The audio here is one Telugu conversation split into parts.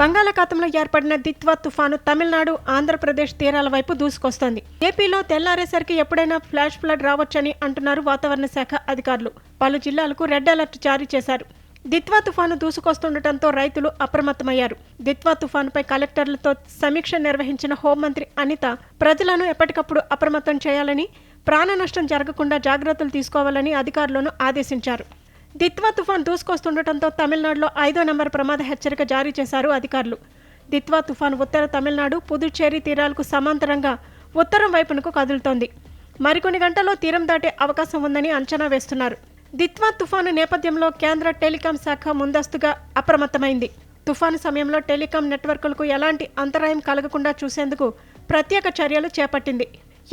బంగాళాఖాతంలో ఏర్పడిన దిత్వా తుఫాను తమిళనాడు ఆంధ్రప్రదేశ్ తీరాల వైపు దూసుకొస్తోంది. ఏపీలో తెల్లారేసరికి ఎప్పుడైనా ఫ్లాష్ ఫ్లడ్ రావచ్చని అంటున్నారు వాతావరణ శాఖ అధికారులు. పలు జిల్లాలకు రెడ్ అలర్ట్ జారీ చేశారు. దిత్వా తుఫాను దూసుకొస్తుండటంతో రైతులు అప్రమత్తమయ్యారు. దిత్వా తుఫానుపై కలెక్టర్లతో సమీక్ష నిర్వహించిన హోంమంత్రి అనిత ప్రజలను ఎప్పటికప్పుడు అప్రమత్తం చేయాలని ప్రాణ నష్టం జరగకుండా జాగ్రత్తలు తీసుకోవాలని అధికారులను ఆదేశించారు. దిత్వా తుఫాన్ దూసుకొస్తుండటంతో తమిళనాడులో ఐదో నెంబర్ ప్రమాద హెచ్చరిక జారీ చేశారు అధికారులు. దిత్వా తుఫాన్ ఉత్తర తమిళనాడు పుదుచ్చేరి తీరాలకు సమాంతరంగా ఉత్తరం వైపునకు కదులుతోంది. మరికొన్ని గంటల్లో తీరం దాటే అవకాశం ఉందని అంచనా వేస్తున్నారు. దిత్వా తుఫాను నేపథ్యంలో కేంద్ర టెలికాం శాఖ ముందస్తుగా అప్రమత్తమైంది. తుఫాను సమయంలో టెలికాం నెట్వర్క్లకు ఎలాంటి అంతరాయం కలగకుండా చూసేందుకు ప్రత్యేక చర్యలు చేపట్టింది.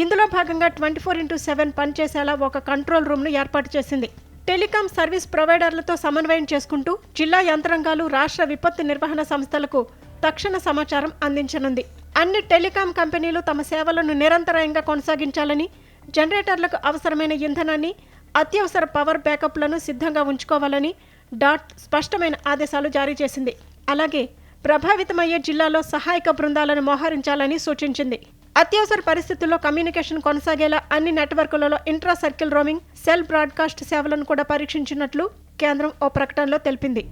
ఇందులో భాగంగా ట్వంటీ ఫోర్ ఇంటూ సెవెన్ పనిచేసేలా ఒక కంట్రోల్ రూమ్ను ఏర్పాటు చేసింది. టెలికాం సర్వీస్ ప్రొవైడర్లతో సమన్వయం చేసుకుంటూ జిల్లా యంత్రాంగాలు రాష్ట్ర విపత్తు నిర్వహణ సంస్థలకు తక్షణ సమాచారం అందించనుంది. అన్ని టెలికాం కంపెనీలు తమ సేవలను నిరంతరాయంగా కొనసాగించాలని జనరేటర్లకు అవసరమైన ఇంధనాన్ని అత్యవసర పవర్ బ్యాకప్లను సిద్ధంగా ఉంచుకోవాలని డాట్ స్పష్టమైన ఆదేశాలు జారీ చేసింది. అలాగే ప్రభావితమయ్యే జిల్లాలో సహాయక బృందాలను మోహరించాలని సూచించింది. అత్యవసర పరిస్థితుల్లో కమ్యూనికేషన్ కొనసాగేలా అన్ని నెట్వర్కులలో intra circle roaming cell broadcast సేవలను కూడా పరీక్షించినట్లు కేంద్రం ఓ ప్రకటనలో తెలిపింది.